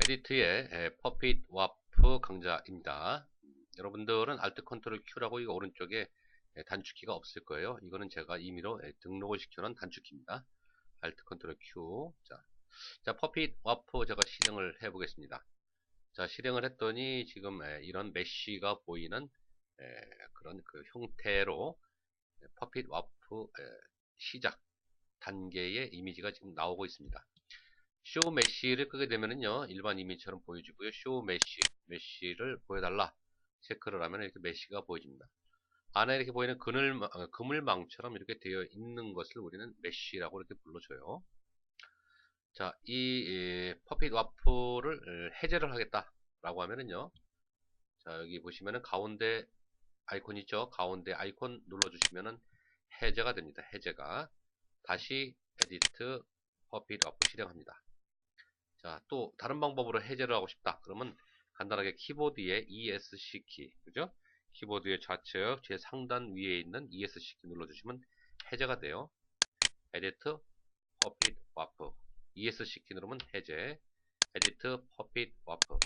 에디트의 퍼핏 와프 강좌입니다. 여러분들은 Alt 컨트롤 Q라고 이거 오른쪽에 예, 단축키가 없을 거예요. 이거는 제가 임의로 예, 등록을 시켜놓은 단축키입니다. Alt 컨트롤 Q. 자, 자 퍼핏 와프 제가 실행을 해보겠습니다. 자, 실행을 했더니 지금 예, 이런 메쉬가 보이는 그런 그 형태로 퍼핏 와프 시작 단계의 이미지가 지금 나오고 있습니다. 쇼 메쉬를 끄게 되면은요 일반 이미지처럼 보여지고요. 쇼 메쉬 메쉬를 보여달라. 체크를 하면 이렇게 메쉬가 보여집니다. 안에 이렇게 보이는 그늘, 어, 그물망처럼 이렇게 되어 있는 것을 우리는 메쉬라고 이렇게 불러줘요. 자, 이 퍼핏 와프를 해제를 하겠다 라고 하면은요 자 여기 보시면은 가운데 아이콘 있죠? 가운데 아이콘 눌러주시면은 해제가 됩니다. 해제가. 다시 에디트 퍼핏 와프 실행합니다 자, 또 다른 방법으로 해제를 하고 싶다. 그러면 간단하게 키보드의 ESC 키, 그죠? 키보드의 좌측 제 상단 위에 있는 ESC 키 눌러주시면 해제가 돼요. 에디트 퍼핏 와프 ESC 키 누르면 해제 에디트 퍼핏 와프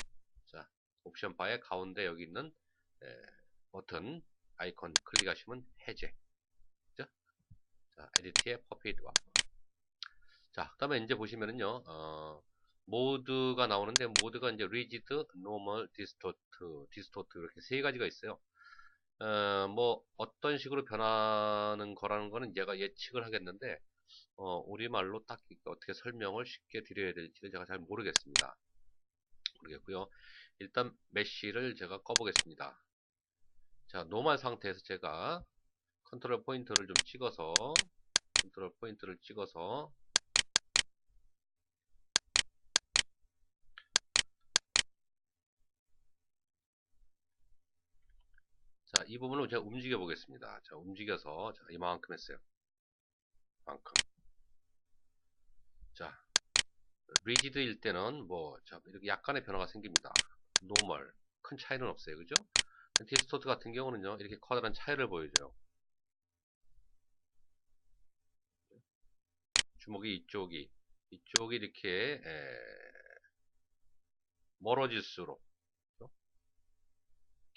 자 옵션 바의 가운데 여기 있는 에, 버튼 아이콘 클릭하시면 해제 그죠? 자 에디트의 퍼핏 와프 자 그 다음에 이제 보시면은요 어, 모드가 나오는데 모드가 이제 rigid, normal, distort, distort 이렇게 세 가지가 있어요. 어, 뭐 어떤 식으로 변하는 거라는 거는 제가 예측을 하겠는데 어, 우리말로 딱 어떻게 설명을 쉽게 드려야 될지는 제가 잘 모르겠습니다. 모르겠고요. 일단 메쉬를 제가 꺼보겠습니다. 자, 노멀 상태에서 제가 컨트롤 포인트를 좀 찍어서 컨트롤 포인트를 찍어서 자, 이 부분을 제가 움직여 보겠습니다. 자, 움직여서 자, 이만큼 했어요. 만큼. 자, 리지드일 때는 뭐 자, 이렇게 약간의 변화가 생깁니다. 노멀 큰 차이는 없어요. 그죠? 디스토트 같은 경우는요. 이렇게 커다란 차이를 보여줘요. 주먹이 이쪽이 이쪽이 이렇게 에, 멀어질수록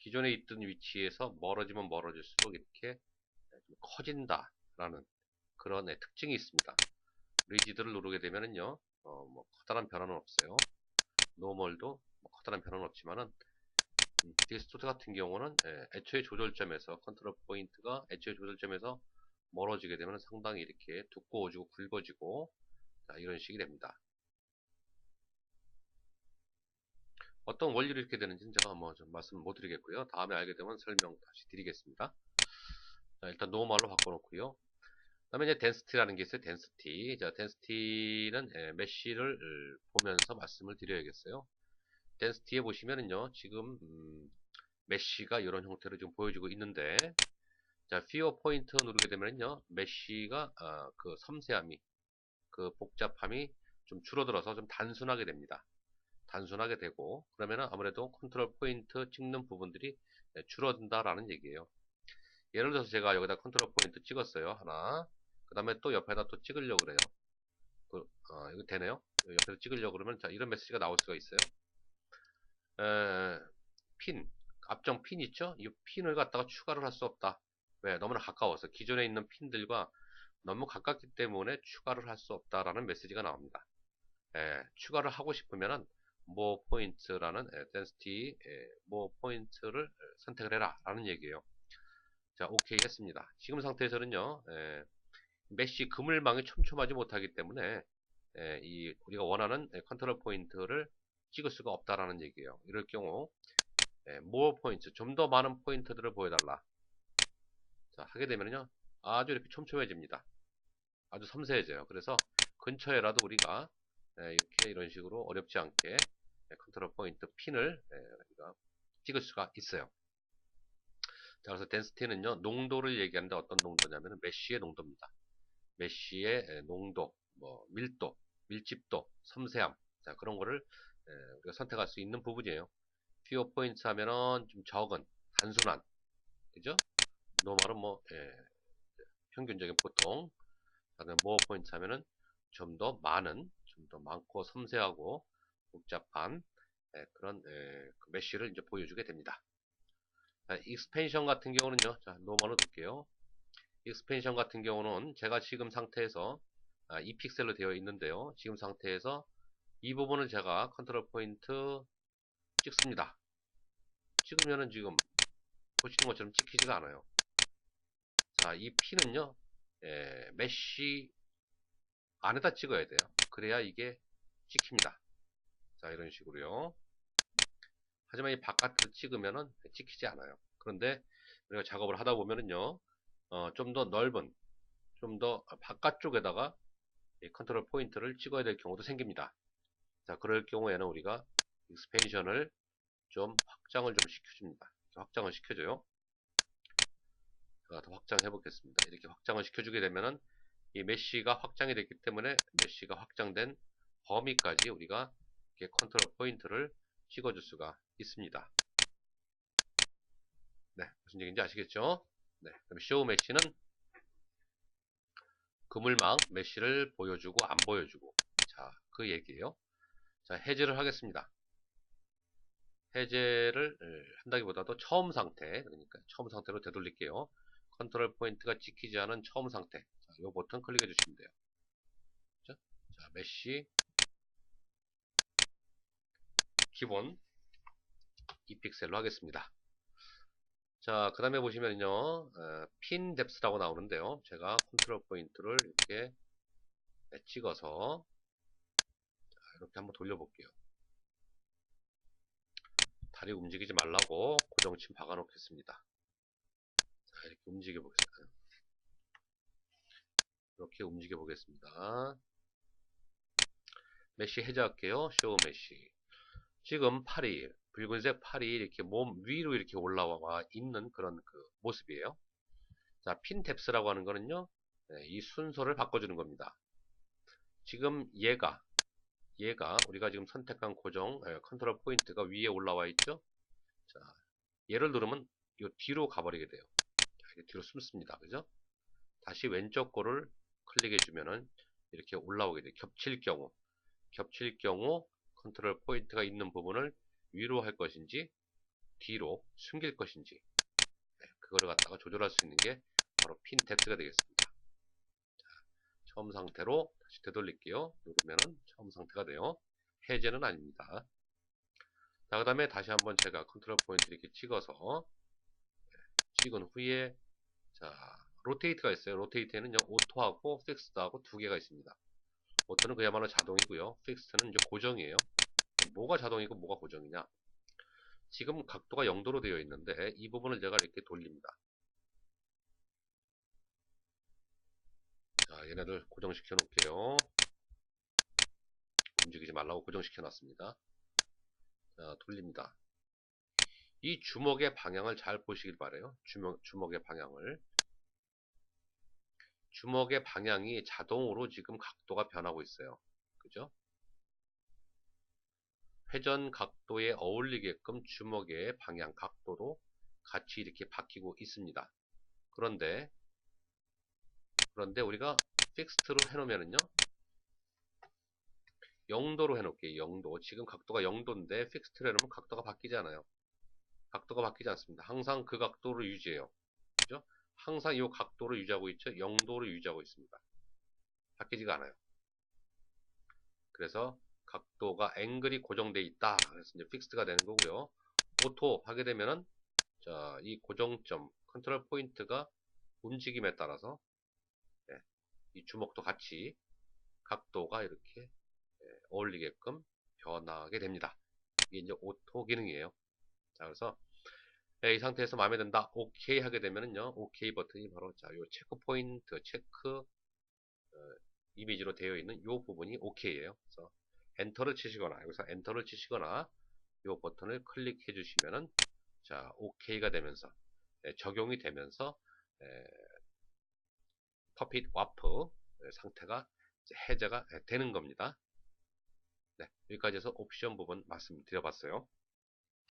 기존에 있던 위치에서 멀어지면 멀어질수록 이렇게 커진다라는 그런 특징이 있습니다. 리지드를 누르게 되면은요, 어, 뭐 커다란 변화는 없어요. 노멀도 뭐 커다란 변화는 없지만은 음, 디스토트 같은 경우는 예, 애초에 조절점에서 컨트롤 포인트가 애초에 조절점에서 멀어지게 되면 상당히 이렇게 두꺼워지고 굵어지고 자, 이런 식이 됩니다. 어떤 원리로 이렇게 되는지는 제가 뭐 좀 말씀 못 드리겠고요. 다음에 알게 되면 설명 다시 드리겠습니다. 자, 일단 노멀로 바꿔놓고요. 그 다음에 이제 덴스티라는 게 있어요. 덴스티. 자, 덴스티는 예, 메쉬를 보면서 말씀을 드려야겠어요. 덴스티에 보시면은요, 지금, 음, 메쉬가 이런 형태로 지금 보여주고 있는데, 자, 피어 포인트 누르게 되면은요, 메쉬가, 어, 그 섬세함이, 그 복잡함이 좀 줄어들어서 좀 단순하게 됩니다. 단순하게 되고 그러면 아무래도 컨트롤 포인트 찍는 부분들이 네, 줄어든다라는 얘기예요. 예를 들어서 제가 여기다 컨트롤 포인트 찍었어요. 하나. 그 다음에 또 옆에다 또 찍으려고 그래요. 그, 어, 이거 되네요. 옆에서 찍으려고 그러면 자, 이런 메시지가 나올 수가 있어요. 에, 핀. 앞정 핀 있죠? 이 핀을 갖다가 추가를 할 수 없다. 왜? 너무나 가까워서. 기존에 있는 핀들과 너무 가깝기 때문에 추가를 할 수 없다라는 메시지가 나옵니다. 에, 추가를 하고 싶으면은 more point라는 density more point를 선택을 해라 라는 얘기예요. 자, 오케이 했습니다. 지금 상태에서는요, 에, 메쉬 그물망이 촘촘하지 못하기 때문에 에, 이 우리가 원하는 컨트롤 포인트를 찍을 수가 없다라는 얘기예요. 이럴 경우 에, more points, 좀더 많은 포인트들을 보여달라. 자, 하게 되면요, 아주 이렇게 촘촘해집니다. 아주 섬세해져요. 그래서 근처에라도 우리가 이렇게 이런 식으로 어렵지 않게 네, 컨트롤 포인트 핀을 네, 우리가 찍을 수가 있어요. 자, 그래서 덴스티는요, 농도를 얘기하는데 어떤 농도냐면 메쉬의 농도입니다. 메쉬의 농도, 뭐 밀도, 밀집도, 섬세함, 자 그런 거를 우리가 선택할 수 있는 부분이에요. 퓨어 포인트 하면은 좀 적은, 단순한, 그죠? 노멀은 뭐 예, 평균적인 보통. 그다음에 모어 포인트 하면은 좀 더 많은, 좀 더 많고 섬세하고 복잡한 예, 그런 예, 그 메쉬를 이제 보여주게 됩니다. 자, 익스펜션 같은 경우는요. 자, 노멀로 둘게요. 익스펜션 같은 경우는 제가 지금 상태에서 아, 2픽셀로 되어 있는데요. 지금 상태에서 이 부분을 제가 컨트롤 포인트 찍습니다. 찍으면은 지금 보시는 것처럼 찍히지가 않아요. 자, 이 P는요, 예, 메쉬 안에다 찍어야 돼요. 그래야 이게 찍힙니다. 자, 이런 식으로요. 하지만 이 바깥으로 찍으면은 찍히지 않아요. 그런데 우리가 작업을 하다 보면은요, 어, 좀 더 넓은, 좀 더 바깥쪽에다가 이 컨트롤 포인트를 찍어야 될 경우도 생깁니다. 자, 그럴 경우에는 우리가 익스펜션을 좀 확장을 좀 시켜줍니다. 확장을 시켜줘요. 제가 더 확장해 보겠습니다. 이렇게 확장을 시켜주게 되면은 이 메쉬가 확장이 됐기 때문에 메쉬가 확장된 범위까지 우리가 이렇게 컨트롤 포인트를 찍어줄 수가 있습니다. 네, 무슨 얘기인지 아시겠죠? 네, 그럼 쇼 메쉬는 그물망 메쉬를 보여주고 안 보여주고 자, 그 얘기예요. 자, 해제를 하겠습니다. 해제를 한다기보다도 처음 상태, 그러니까 처음 상태로 되돌릴게요. 컨트롤 포인트가 찍히지 않은 처음 상태. 자, 이 버튼 클릭해 주시면 돼요. 자, 자 메쉬 기본 2픽셀로 하겠습니다. 자, 그 다음에 보시면요, 어, 핀 뎁스라고 나오는데요. 제가 컨트롤 포인트를 이렇게 찍어서 자, 이렇게 한번 돌려볼게요. 다리 움직이지 말라고 고정침 박아 놓겠습니다. 자, 이렇게 움직여 보겠습니다. 이렇게 움직여 보겠습니다. 메쉬 해제할게요. 쇼 메쉬. 지금 팔이 붉은색 팔이 이렇게 몸 위로 이렇게 올라와 있는 그런 그 모습이에요. 자, 핀 탭스라고 하는 거는요. 네, 이 순서를 바꿔주는 겁니다. 지금 얘가 얘가 우리가 지금 선택한 고정 예, 컨트롤 포인트가 위에 올라와 있죠. 자, 얘를 누르면 이 뒤로 가버리게 돼요. 자, 뒤로 숨습니다. 그죠? 다시 왼쪽 거를 클릭해 주면은 이렇게 올라오게 돼요. 겹칠 경우 겹칠 경우 컨트롤 포인트가 있는 부분을 위로 할 것인지 뒤로 숨길 것인지 네, 그거를 갖다가 조절할 수 있는 게 바로 핀 탭스가 되겠습니다. 자, 처음 상태로 다시 되돌릴게요. 누르면은 처음 상태가 돼요. 해제는 아닙니다. 자, 그 다음에 다시 한번 제가 컨트롤 포인트 이렇게 찍어서 네, 찍은 후에 자 로테이트가 있어요. 로테이트에는 오토하고 픽스드하고 두 개가 있습니다. 오토는 그야말로 자동이고요. 픽스드는 이제 고정이에요. 뭐가 자동이고 뭐가 고정이냐? 지금 각도가 0도로 되어 있는데 이 부분을 제가 이렇게 돌립니다. 자 얘네들 고정시켜 놓을게요. 움직이지 말라고 고정시켜 놨습니다. 자 돌립니다. 이 주먹의 방향을 잘 보시길 바래요. 주먹, 주먹의 방향을 주먹의 방향이 자동으로 지금 각도가 변하고 있어요. 그죠? 회전 각도에 어울리게끔 주먹의 방향 각도도 같이 이렇게 바뀌고 있습니다. 그런데 그런데 우리가 픽스트로 해놓으면은요? 0도로 해놓을게요 0도. 지금 각도가 0도인데 픽스트로 해놓으면 각도가 바뀌지 않아요. 각도가 바뀌지 않습니다. 항상 그 각도를 유지해요? 항상 이 각도를 유지하고 있죠 0도로 유지하고 있습니다 바뀌지가 않아요 그래서 각도가 앵글이 고정되어 있다. 그래서 이제 픽스드가 되는 거고요. 오토 하게 되면은 자, 이 고정점 컨트롤 포인트가 움직임에 따라서 네, 이 주먹도 같이 각도가 이렇게 네, 어울리게끔 변하게 됩니다. 이게 이제 오토 기능이에요. 자, 그래서 네, 이 상태에서 마음에 든다. 오케이 하게 되면은요. 오케이 버튼이 바로 자, 요 체크 포인트, 체크 어, 이미지로 되어 있는 이 부분이 오케이예요. 그래서 엔터를 치시거나 여기서 엔터를 치시거나 이 버튼을 클릭해 주시면은 자 OK가 되면서 네, 적용이 되면서 에, 퍼핏 와프 상태가 해제가 되는 겁니다. 네, 여기까지 해서 옵션 부분 말씀드려봤어요.